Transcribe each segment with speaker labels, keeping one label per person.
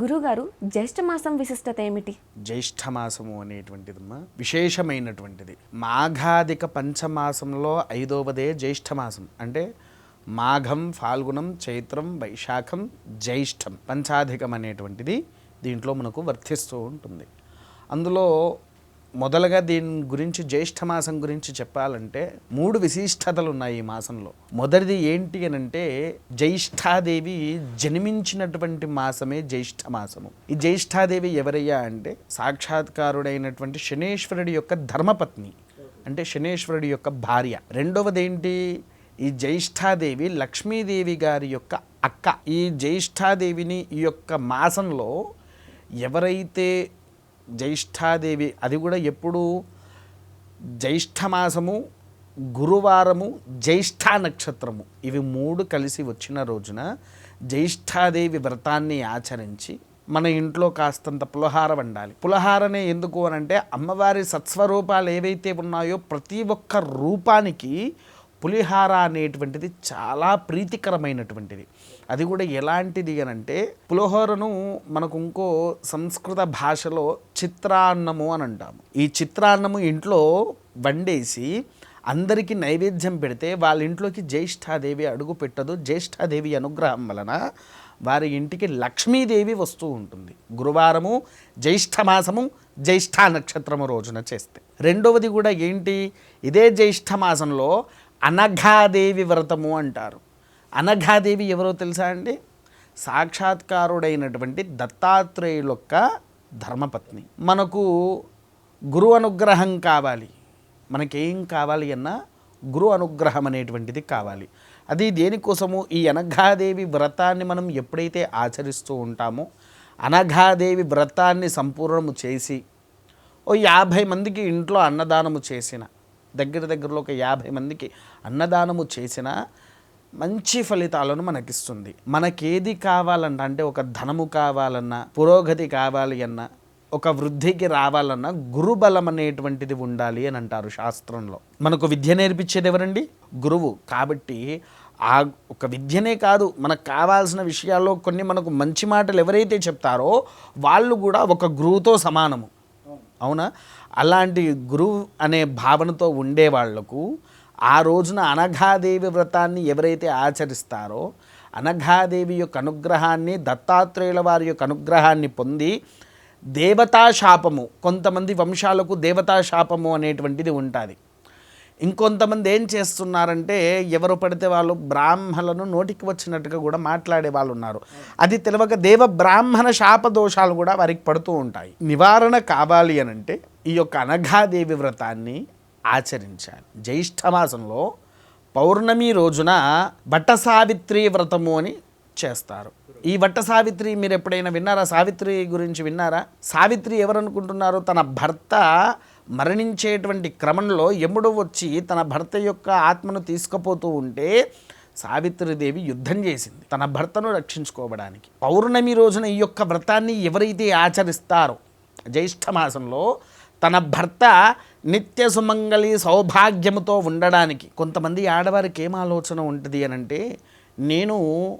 Speaker 1: గురుగారు జ్యేష్ఠమాసం విశిష్టత ఏమిటి?
Speaker 2: జ్యేష్ఠమాసము అనేటువంటిదమ్మా విశేషమైనటువంటిది. మాఘాధిక పంచమాసంలో ఐదవదే జ్యేష్ఠమాసం. అంటే మాఘం ఫాల్గుణం చైత్రం వైశాఖం జ్యేష్ఠం పంచాధికం అనేటువంటిది దీంట్లో మనకు వర్తిస్తూ ఉంటుంది. అందులో మొదలుగా దీని గురించి జ్యేష్ఠమాసం గురించి చెప్పాలంటే మూడు విశిష్టతలు ఉన్నాయి ఈ మాసంలో. మొదటిది ఏంటి అని అంటే జ్యేష్ఠాదేవి జన్మించినటువంటి మాసమే జ్యేష్ఠ మాసము. ఈ జ్యేష్ఠాదేవి ఎవరయ్యా అంటే సాక్షాత్కారుడైనటువంటి శనేశ్వరుడి యొక్క ధర్మపత్ని అంటే శనేశ్వరుడి యొక్క భార్య. రెండవది ఏంటి ఈ జ్యేష్ఠాదేవి లక్ష్మీదేవి గారి యొక్క అక్క. ఈ జ్యేష్ఠాదేవిని ఈ యొక్క మాసంలో ఎవరైతే జ్యేష్ఠాదేవి అది కూడా ఎప్పుడు జ్యేష్ఠమాసము గురువారము జ్యేష్ఠ నక్షత్రము. ఇవి మూడు కలిసి వచ్చిన రోజున జ్యేష్ఠాదేవి వ్రతాన్ని ఆచరించి మన ఇంట్లో కాస్తంత పులహార వండాలి. పులహారనే ఎందుకు అని అంటే అమ్మవారి సత్స్వరూపాలు ఏవైతే ఉన్నాయో ప్రతి ఒక్క రూపానికి పులిహార అనేటువంటిది చాలా ప్రీతికరమైనటువంటిది. అది కూడా ఎలాంటిది అని అంటే పులిహోరను మనకు ఇంకో సంస్కృత భాషలో చిత్రాన్నము అని అంటాము ఈ చిత్రాన్నము ఇంట్లో వండేసి అందరికీ నైవేద్యం పెడితే వాళ్ళ ఇంట్లోకి జ్యేష్ఠాదేవి అడుగు పెట్టదు. జ్యేష్ఠాదేవి అనుగ్రహం వలన వారి ఇంటికి లక్ష్మీదేవి వస్తూ ఉంటుంది. గురువారము జ్యేష్ఠమాసము జ్యేష్ఠ నక్షత్రము రోజున చేస్తే. రెండవది కూడా ఏంటి? ఇదే జ్యేష్ఠమాసంలో అనఘాదేవి వ్రతము అంటారు. అనఘాదేవి ఎవరో తెలుసా అండి? సాక్షాత్కారుడైనటువంటి దత్తాత్రేయుల యొక్క ధర్మపత్ని. మనకు గురు అనుగ్రహం కావాలి. మనకేం కావాలి అన్నా గురు అనుగ్రహం అనేటువంటిది కావాలి. అది దేనికోసము? ఈ అనఘాదేవి వ్రతాన్ని మనం ఎప్పుడైతే ఆచరిస్తూ ఉంటామో అనఘాదేవి వ్రతాన్ని సంపూర్ణము చేసి ఓ యాభై మందికి ఇంట్లో అన్నదానము చేసిన దగ్గర దగ్గరలో ఒక యాభై మందికి అన్నదానము చేసిన మంచి ఫలితాలను మనకిస్తుంది. మనకేది కావాలన్నా అంటే ఒక ధనము కావాలన్నా పురోగతి కావాలి అన్నా ఒక వృద్ధికి రావాలన్నా గురుబలం అనేటువంటిది ఉండాలి అని అంటారు శాస్త్రంలో. మనకు విద్య నేర్పించేది ఎవరండి? గురువు. కాబట్టి ఆ ఒక విద్యనే కాదు మనకు కావాల్సిన విషయాల్లో కొన్ని మనకు మంచి మాటలు ఎవరైతే చెప్తారో వాళ్ళు కూడా ఒక గురువుతో సమానము. అవునా? అలాంటి గురువు అనే భావనతో ఉండే వాళ్ళకు ఆ రోజున అనఘాదేవి వ్రతాన్ని ఎవరైతే ఆచరిస్తారో అనఘాదేవి యొక్క అనుగ్రహాన్ని దత్తాత్రేయుల వారి యొక్క అనుగ్రహాన్ని పొంది దేవతా శాపము కొంతమంది వంశాలకు దేవతా శాపము అనేటువంటిది ఉంటుంది. ఇంకొంతమంది ఏం చేస్తున్నారంటే ఎవరు పడితే వాళ్ళు బ్రాహ్మణులను నోటికి వచ్చినట్టుగా కూడా మాట్లాడే వాళ్ళు ఉన్నారు. అది తెలియక దేవ బ్రాహ్మణ శాప దోషాలు కూడా వారికి పడుతూ ఉంటాయి. నివారణ కావాలి అని అంటే ఈ యొక్క అనఘాదేవి వ్రతాన్ని ఆచరించాలి. జ్యేష్ఠమాసంలో పౌర్ణమి రోజున బట్ట సావిత్రి వ్రతము అని చేస్తారు. ఈ వట్ట సావిత్రి మీరు ఎప్పుడైనా విన్నారా? సావిత్రి గురించి విన్నారా? సావిత్రి ఎవరనుకుంటున్నారు? తన భర్త మరణించేటువంటి క్రమంలో యముడు వచ్చి తన భర్త యొక్క ఆత్మను తీసుకుపోతూ ఉంటే సావిత్రిదేవి యుద్ధం చేసింది. తన భర్తను రక్షించుకోవడానికి. పౌర్ణమి రోజున ఈ యొక్క వ్రతాన్ని ఎవరైతే ఆచరిస్తారో జ్యేష్ఠమాసంలో తన భర్త నిత్య సుమంగళి సౌభాగ్యముతో ఉండడానికి. కొంతమంది ఆడవారికి ఏం ఆలోచన ఉంటుంది అని అంటే నేను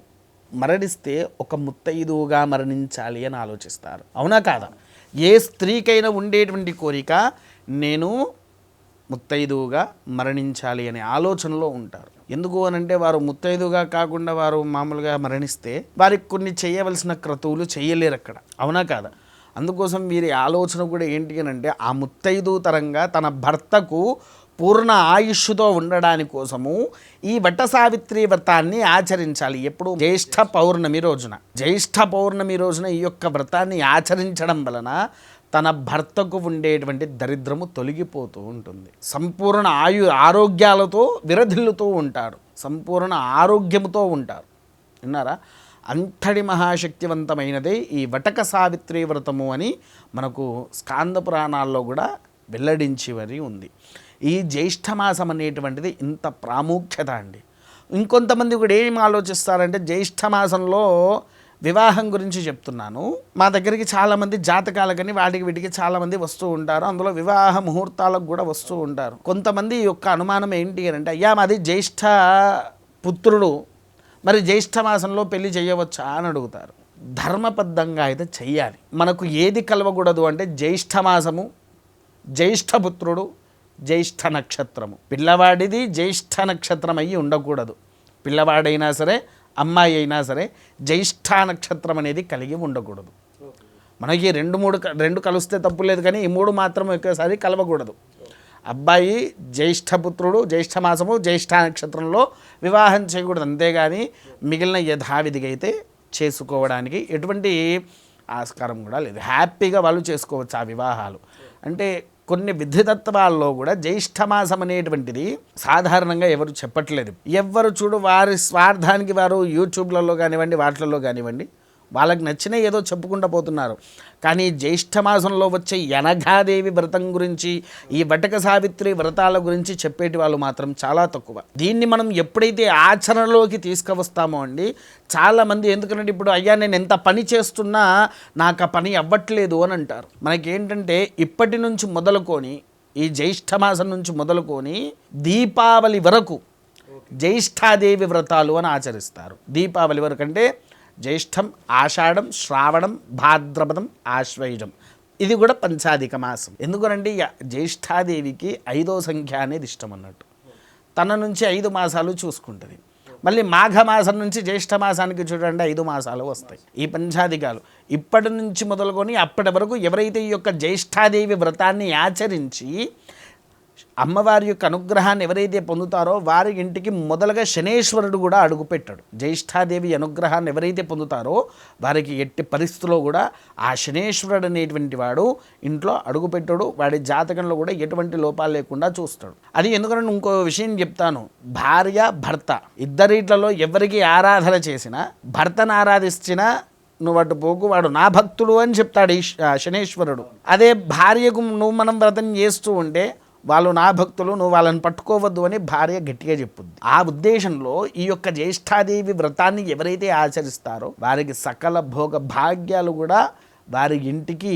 Speaker 2: మరణిస్తే ఒక ముత్తైదువుగా మరణించాలి అని ఆలోచిస్తారు. అవునా కాదా? ఏ స్త్రీకైనా ఉండేటువంటి కోరిక నేను ముత్తైదువుగా మరణించాలి అనే ఆలోచనలో ఉంటారు. ఎందుకు అనంటే వారు ముత్తైదుగా కాకుండా వారు మామూలుగా మరణిస్తే వారికి కొన్ని చేయవలసిన క్రతువులు చేయలేరు అక్కడ. అవునా కాదా? అందుకోసం వీరి ఆలోచన కూడా ఏంటి అని అంటే ఆ ముత్తైదు తరంగా తన భర్తకు పూర్ణ ఆయుష్తో ఉండడాని కోసము ఈ వట సావిత్రి వ్రతాన్ని ఆచరించాలి. ఎప్పుడు? జ్యేష్ఠ పౌర్ణమి రోజున. జ్యేష్ఠ పౌర్ణమి రోజున ఈ యొక్క వ్రతాన్ని ఆచరించడం వలన తన భర్తకు ఉండేటువంటి దరిద్రము తొలగిపోతూ ఉంటుంది. సంపూర్ణ ఆయు ఆరోగ్యాలతో విరధిల్లుతూ ఉంటారు. సంపూర్ణ ఆరోగ్యముతో ఉంటారు. విన్నారా? అంతటి మహాశక్తివంతమైనదే ఈ వటక సావిత్రి వ్రతము అని మనకు స్కాంద పురాణాల్లో కూడా వెల్లడించి వరి ఉంది. ఈ జ్యేష్ఠమాసం అనేటువంటిది ఇంత ప్రాముఖ్యత అండి. ఇంకొంతమంది కూడా ఏం ఆలోచిస్తారంటే జ్యేష్ఠమాసంలో వివాహం గురించి చెప్తున్నాను. మా దగ్గరికి చాలామంది జాతకాలకని వాటికి వీటికి చాలామంది వస్తూ ఉంటారు. అందులో వివాహ ముహూర్తాలకు కూడా వస్తూ ఉంటారు. కొంతమంది యొక్క అనుమానం ఏంటి అని అంటే అయ్యా మాది జ్యేష్ఠ పుత్రుడు. మరి జ్యేష్ఠ మాసంలో పెళ్ళి చేయవచ్చా అని అడుగుతారు. ధర్మబద్ధంగా అయితే చెయ్యాలి. మనకు ఏది కలవకూడదు అంటే జ్యేష్ఠమాసము జ్యేష్ఠపుత్రుడు జ్యేష్ఠ నక్షత్రము. పిల్లవాడిది జ్యేష్ఠ నక్షత్రం అయ్యి ఉండకూడదు. పిల్లవాడైనా సరే అమ్మాయి అయినా సరే జ్యేష్ఠ నక్షత్రం అనేది కలిగి ఉండకూడదు. మనకి రెండు మూడు రెండు కలిస్తే తప్పు లేదు కానీ ఈ మూడు మాత్రం ఒకేసారి కలవకూడదు. అబ్బాయి జ్యేష్ఠపుత్రుడు జ్యేష్ఠ మాసము జ్యేష్ఠ నక్షత్రంలో వివాహం చేయకూడదు. అంతేగాని మిగిలిన యథావిధిగా అయితే చేసుకోవడానికి ఎటువంటి ఆస్కారం కూడా లేదు. హ్యాపీగా వాళ్ళు చేసుకోవచ్చు ఆ వివాహాలు. అంటే కొన్ని విధితత్వాల్లో కూడా జ్యేష్ఠమాసం అనేటువంటిది సాధారణంగా ఎవరు చెప్పట్లేదు. ఎవరు చూడు వారి స్వార్థానికి వారు యూట్యూబ్లలో కానివ్వండి వాటిలలో కానివ్వండి వాళ్ళకి నచ్చిన ఏదో చెప్పుకుంటూ పోతున్నారు. కానీ జ్యేష్ఠమాసంలో వచ్చే యనఘాదేవి వ్రతం గురించి ఈ వటక సావిత్రి వ్రతాల గురించి చెప్పేటి వాళ్ళు మాత్రం చాలా తక్కువ. దీన్ని మనం ఎప్పుడైతే ఆచరణలోకి తీసుకువస్తామో అండి చాలామంది ఎందుకంటే ఇప్పుడు అయ్యా నేను ఎంత పని చేస్తున్నా నాకు ఆ పని అవ్వట్లేదు అని అంటారు. మనకేంటంటే ఇప్పటి నుంచి మొదలుకొని ఈ జ్యేష్ఠమాసం నుంచి మొదలుకొని దీపావళి వరకు జ్యేష్ఠాదేవి వ్రతాలు అని ఆచరిస్తారు. దీపావళి వరకు అంటే జ్యేష్ఠం ఆషాఢం శ్రావణం భాద్రపదం ఆశ్వయుజం. ఇది కూడా పంచాధిక మాసం. ఎందుకనండి జ్యేష్ఠాదేవికి ఐదో సంఖ్య అనేది ఇష్టం అన్నట్టు. తన నుంచి ఐదు మాసాలు చూసుకుంటుంది. మళ్ళీ మాఘ మాసం నుంచి జ్యేష్ఠ మాసానికి చూడండి ఐదు మాసాలు వస్తాయి. ఈ పంచాధికాలు ఇప్పటి నుంచి మొదలుకొని అప్పటి వరకు ఎవరైతే ఈ యొక్క జ్యేష్ఠాదేవి వ్రతాన్ని ఆచరించి అమ్మవారి యొక్క అనుగ్రహాన్ని ఎవరైతే పొందుతారో వారి ఇంటికి మొదలుగా శనేశ్వరుడు కూడా అడుగుపెట్టాడు. జ్యేష్ఠాదేవి అనుగ్రహాన్ని ఎవరైతే పొందుతారో వారికి ఎట్టి పరిస్థితుల్లో కూడా ఆ శనేశ్వరుడు అనేటువంటి వాడు ఇంట్లో అడుగుపెట్టాడు. వాడి జాతకంలో కూడా ఎటువంటి లోపాలు లేకుండా చూస్తాడు. అది ఎందుకంటే ఇంకో విషయం చెప్తాను. భార్య భర్త ఇద్దరిట్లలో ఎవరికి ఆరాధన చేసినా భర్తను ఆరాధించినా నువ్వు అటు పోకు వాడు నా భక్తుడు అని చెప్తాడు ఈ శనేశ్వరుడు. అదే భార్యకు నువ్వు మనం వ్రతం చేస్తూ ఉంటే వాళ్ళు నా భక్తులు నువ్వు వాళ్ళని పట్టుకోవద్దు అని భార్య గట్టిగా చెప్పుద్ది. ఆ ఉద్దేశంలో ఈ యొక్క జ్యేష్ఠాదేవి వ్రతాన్ని ఎవరైతే ఆచరిస్తారో వారికి సకల భోగ భాగ్యాలు కూడా వారి ఇంటికి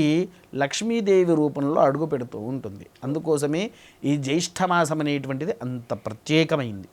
Speaker 2: లక్ష్మీదేవి రూపంలో అడుగు పెడుతూ ఉంటుంది. అందుకోసమే ఈ జ్యేష్ఠమాసం అనేటువంటిది అంత ప్రత్యేకమైంది.